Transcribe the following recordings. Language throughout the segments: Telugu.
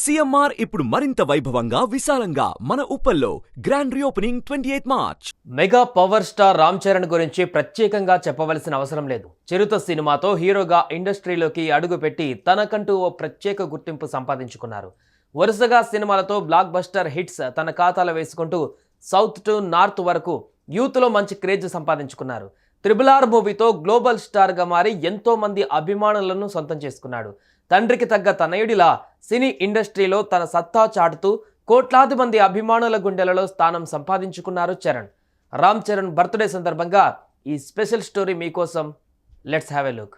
సీఎంఆర్ ఇప్పుడు మరింత వైభవంగా విశాలంగా మన ఉప్పల్లో grand reopening twenty eighth March mega power star Ram Charan గురించి ప్రత్యేకంగా చెప్పవలసిన అవసరం లేదు. చిరుత సినిమాతో హీరోగా ఇండస్ట్రీలోకి అడుగుపెట్టి తనకంటూ ఓ ప్రత్యేక గుర్తింపు సంపాదించుకున్నారు. వరుసగా సినిమాలతో బ్లాక్ బస్టర్ హిట్స్ తన ఖాతాలో వేసుకుంటూ సౌత్ టు నార్త్ వరకు యూత్లో మంచి క్రేజ్ సంపాదించుకున్నారు. త్రిబుల్ ఆర్ మూవీతో గ్లోబల్ స్టార్గా మారి ఎంతోమంది అభిమానులను సొంతం చేసుకున్నాడు. తండ్రికి తగ్గ తనయుడిలా సినీ ఇండస్ట్రీలో తన సత్తా చాటుతూ కోట్లాది మంది అభిమానుల గుండెలలో స్థానం సంపాదించుకున్నారు చరణ్. రామ్ చరణ్ బర్త్డే సందర్భంగా ఈ స్పెషల్ స్టోరీ మీకోసం let's have a look.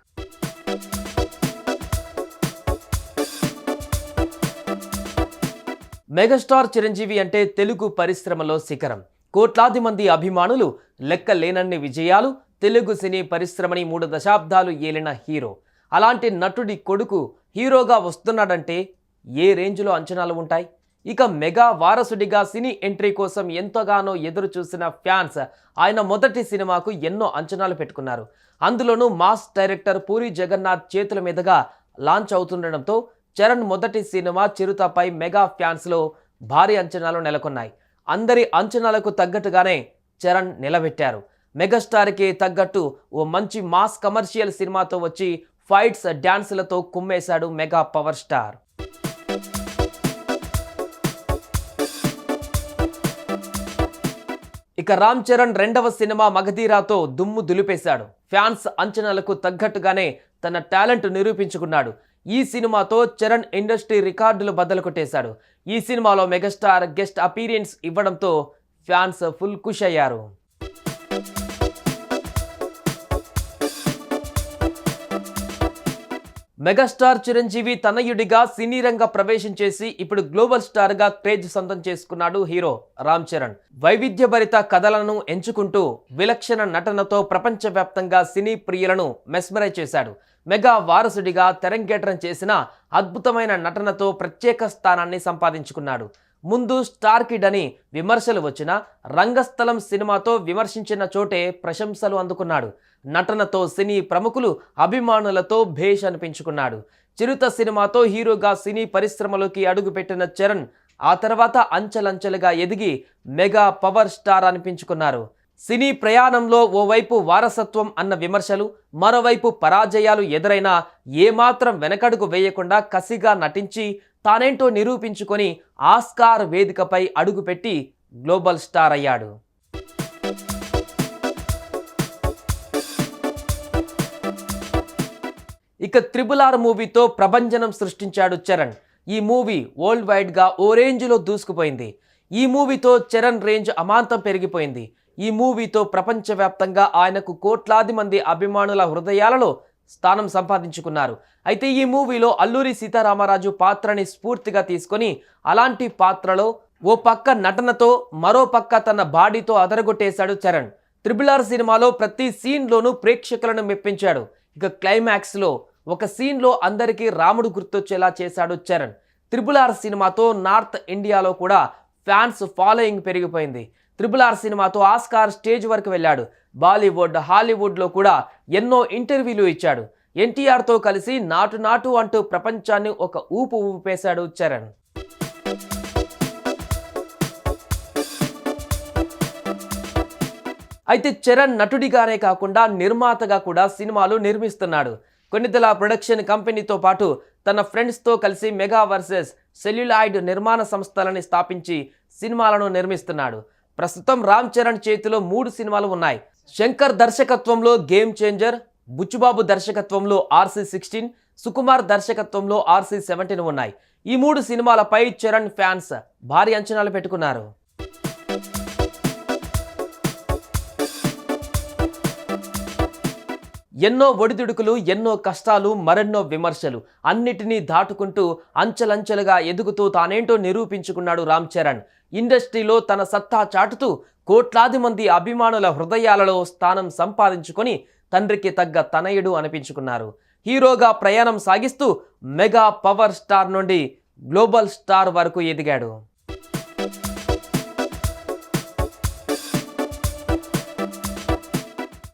Megastar Chiranjeevi అంటే తెలుగు పరిశ్రమలో శిఖరం. కోట్లాది మంది అభిమానులు లెక్క లేనన్ని విజయాలు తెలుగు సినీ పరిశ్రమని మూడు దశాబ్దాలు ఏలిన హీరో. అలాంటి నటుడి కొడుకు హీరోగా వస్తున్నాడంటే ఏ రేంజ్లో అంచనాలు ఉంటాయి? ఇక మెగా వారసుడిగా సినీ ఎంట్రీ కోసం ఎంతగానో ఎదురు చూసిన ఫ్యాన్స్ ఆయన మొదటి సినిమాకు ఎన్నో అంచనాలు పెట్టుకున్నారు. అందులోనూ మాస్ డైరెక్టర్ పూరి జగన్నాథ్ చేతుల మీదుగా లాంచ్ అవుతుండడంతో చరణ్ మొదటి సినిమా చిరుతపై మెగా ఫ్యాన్స్లో భారీ అంచనాలు నెలకొన్నాయి. అందరి అంచనాలకు తగ్గట్టుగానే చరణ్ నిలబెట్టారు. మెగాస్టార్కి తగ్గట్టు ఓ మంచి మాస్ కమర్షియల్ సినిమాతో వచ్చి ఫైట్స్ డ్యాన్సులతో కుమ్మేశాడు మెగా పవర్ స్టార్. ఇక రామ్ చరణ్ రెండవ సినిమా మగధీరాతో దుమ్ము దులిపేశాడు. ఫ్యాన్స్ అంచనాలకు తగ్గట్టుగానే తన టాలెంట్ నిరూపించుకున్నాడు. ఈ సినిమాతో చరణ్ ఇండస్ట్రీ రికార్డులు బద్దలు కొట్టేశాడు. ఈ సినిమాలో మెగాస్టార్ గెస్ట్ అపీరియన్స్ ఇవ్వడంతో ఫ్యాన్స్ ఫుల్ ఖుష్ అయ్యారు. మెగాస్టార్ చిరంజీవి తనయుడిగా సినీ రంగ ప్రవేశం చేసి ఇప్పుడు గ్లోబల్ స్టార్గా క్రేజ్ సొంతం చేసుకున్నాడు హీరో రామ్ చరణ్. వైవిధ్యభరిత కథలను ఎంచుకుంటూ విలక్షణ నటనతో ప్రపంచవ్యాప్తంగా సినీ ప్రియులను మెస్మరైజ్ చేశాడు. మెగా వారసుడిగా తెరంగేట్రం చేసిన అద్భుతమైన నటనతో ప్రత్యేక స్థానాన్ని సంపాదించుకున్నాడు. ముందు స్టార్ కిడ్ అని విమర్శలు వచ్చిన రంగస్థలం సినిమాతో విమర్శించిన చోటే ప్రశంసలు అందుకున్నాడు. నటనతో సినీ ప్రముఖులు అభిమానులతో భేష్ అనిపించుకున్నాడు. చిరుత సినిమాతో హీరోగా సినీ పరిశ్రమలోకి అడుగుపెట్టిన చరణ్ ఆ తర్వాత అంచెలంచెలుగా ఎదిగి మెగా పవర్ స్టార్ అనిపించుకున్నారు. సినీ ప్రయాణంలో ఓవైపు వారసత్వం అన్న విమర్శలు మరోవైపు పరాజయాలు ఎదురైనా ఏమాత్రం వెనకడుగు వేయకుండా కసిగా నటించి తానేంటో నిరూపించుకొని ఆస్కార్ వేదికపై అడుగుపెట్టి గ్లోబల్ స్టార్ అయ్యాడు. ఇక త్రిబుల్ ఆర్ మూవీతో ప్రభంజనం సృష్టించాడు చరణ్. ఈ మూవీ వరల్డ్ వైడ్గా ఓ రేంజ్లో దూసుకుపోయింది. ఈ మూవీతో చరణ్ రేంజ్ అమాంతం పెరిగిపోయింది. ఈ మూవీతో ప్రపంచవ్యాప్తంగా ఆయనకు కోట్లాది మంది అభిమానుల హృదయాలలో స్థానం సంపాదించుకున్నారు. అయితే ఈ మూవీలో అల్లూరి సీతారామరాజు పాత్రని స్ఫూర్తిగా తీసుకొని అలాంటి పాత్రలో ఓ పక్క నటనతో మరో పక్క తన బాడీతో అదరగొట్టేశాడు చరణ్. త్రిబుల్ ఆర్ సినిమాలో ప్రతి సీన్లోనూ ప్రేక్షకులను మెప్పించాడు. ఇక క్లైమాక్స్లో ఒక సీన్లో అందరికీ రాముడు గుర్తొచ్చేలా చేశాడు చరణ్. త్రిబుల్ ఆర్ సినిమాతో నార్త్ ఇండియాలో కూడా ఫ్యాన్స్ ఫాలోయింగ్ పెరిగిపోయింది. త్రిపుల్ ఆర్ సినిమాతో ఆస్కార్ స్టేజ్ వరకు వెళ్ళాడు. బాలీవుడ్ హాలీవుడ్లో కూడా ఎన్నో ఇంటర్వ్యూలు ఇచ్చాడు. ఎన్టీఆర్తో కలిసి నాటు నాటు అంటూ ప్రపంచాన్ని ఒక ఊపు ఊపేశాడు చరణ్. అయితే చరణ్ నటుడిగానే కాకుండా నిర్మాతగా కూడా సినిమాలు నిర్మిస్తున్నాడు. కొన్నిదల ప్రొడక్షన్ కంపెనీతో పాటు తన ఫ్రెండ్స్తో కలిసి మెగా వర్సెస్ సెల్యులాయిడ్ నిర్మాణ సంస్థలని స్థాపించి సినిమాలను నిర్మిస్తున్నాడు. ప్రస్తుతం రామ్ చరణ్ చేతిలో మూడు సినిమాలు ఉన్నాయి. శంకర్ దర్శకత్వంలో గేమ్ చేంజర్ బుచ్చుబాబు దర్శకత్వంలో ఆర్సీ సిక్స్టీన్ సుకుమార్ దర్శకత్వంలో ఆర్సీ సెవెంటీన్ ఉన్నాయి. ఈ మూడు సినిమాలపై చరణ్ ఫ్యాన్స్ భారీ అంచనాలు పెట్టుకున్నారు. ఎన్నో ఒడిదుడుకులు ఎన్నో కష్టాలు మరెన్నో విమర్శలు అన్నిటినీ దాటుకుంటూ అంచెలంచెలుగా ఎదుగుతూ తానేంటో నిరూపించుకున్నాడు రామ్ చరణ్. ఇండస్ట్రీలో తన సత్తా చాటుతూ కోట్లాది మంది అభిమానుల హృదయాలలో స్థానం సంపాదించుకొని తండ్రికి తగ్గ తనయుడు అనిపించుకున్నారు. హీరోగా ప్రయాణం సాగిస్తూ మెగా పవర్ స్టార్ నుండి గ్లోబల్ స్టార్ వరకు ఎదిగాడు.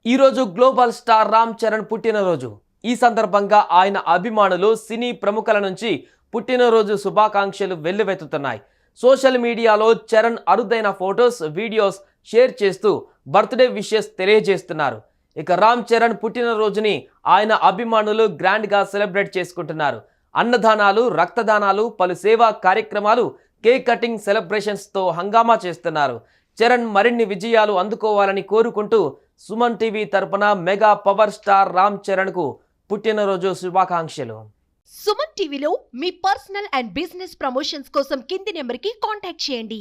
ఈరోజు గ్లోబల్ స్టార్ రామ్ చరణ్ పుట్టినరోజు. ఈ సందర్భంగా ఆయన అభిమానులు సినీ ప్రముఖుల నుంచి పుట్టినరోజు శుభాకాంక్షలు వెల్లువెత్తుతున్నాయి. సోషల్ మీడియాలో చరణ్ అరుదైన ఫొటోస్ వీడియోస్ షేర్ చేస్తూ బర్త్డే విషెస్ తెలియజేస్తున్నారు. ఇక రామ్ చరణ్ పుట్టినరోజుని ఆయన అభిమానులు గ్రాండ్గా సెలబ్రేట్ చేసుకుంటున్నారు. అన్నదానాలు రక్తదానాలు పలు సేవా కార్యక్రమాలు కేక్ కటింగ్ సెలబ్రేషన్స్తో హంగామా చేస్తున్నారు. చరణ్ మరిన్ని విజయాలు అందుకోవాలని కోరుకుంటూ సుమన్ టీవీ తరపున మెగా పవర్ స్టార్ రామ్ చరణ్కు పుట్టినరోజు శుభాకాంక్షలు. సుమన్ టీవీలో మీ పర్సనల్ అండ్ బిజినెస్ ప్రమోషన్స్ కోసం కింది నెంబర్కి కాంటాక్ట్ చేయండి.